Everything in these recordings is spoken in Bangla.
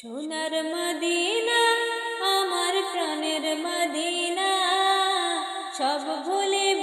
সোনার মদিনা আমার প্রাণের মদিনা সব ভুলিব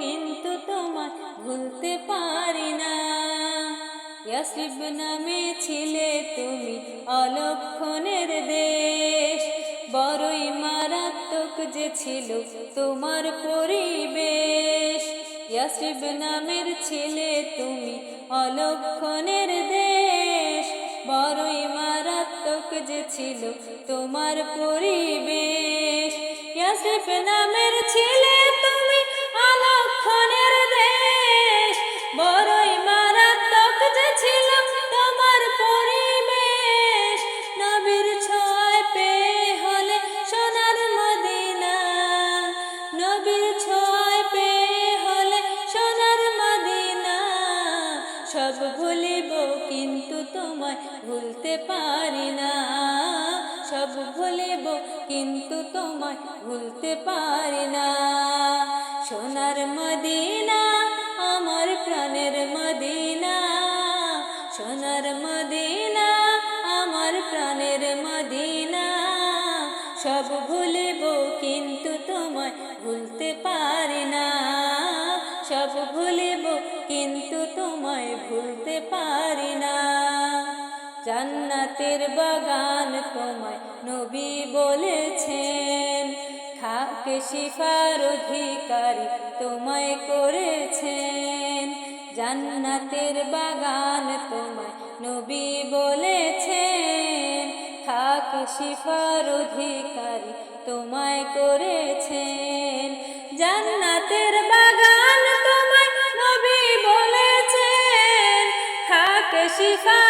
কিন্তু তোমায় ভুলতে পারি না। ইয়াসিব নামে ছিলে তুমি অলক্ষণের দেশ। বড়ই মারাত্মক যে ছিল তোমার পরিবেশ। ইয়াসিব নামের ছিলে তুমি অলক্ষণের দেশ। বড়ই মারাত্মক যে ছিল তোমার পরিবেশ। ইয়াসিব নামের ছিলে তুমি দেশ। বড়ই মারাত্মক যে তোমার পরিবেশ। নবীর ছয় পেয়ে হলে সোনার মদিনা। নবীর ছয় পেয়ে হলে সোনার মদিনা। সব ভুলিব কিন্তু তোমায় ভুলতে পারি না। সব ভুলিব কিন্তু তোমায় ভুলতে পারি না। সোনার মদিনা, আমার প্রাণের মদিনা। সোনার মদিনা, আমার প্রাণের মদিনা। সব ভুলিব কিন্তু তোমায় ভুলতে পারি না। সব ভুলিব কিন্তু তোমায় ভুলতে পারি না। জান্নাতের বাগান তোমায় নবী বলেছেন। খাকে শিফার অধিকারী তোমায় করেছেন। জান্নাতের বাগান তোমায় নবী বলেছেন। খাক শিফার অধিকারী তোমায় করেছেন। জান্নাতের বাগান তোমায় নবী বলেছেন। খাক শিফার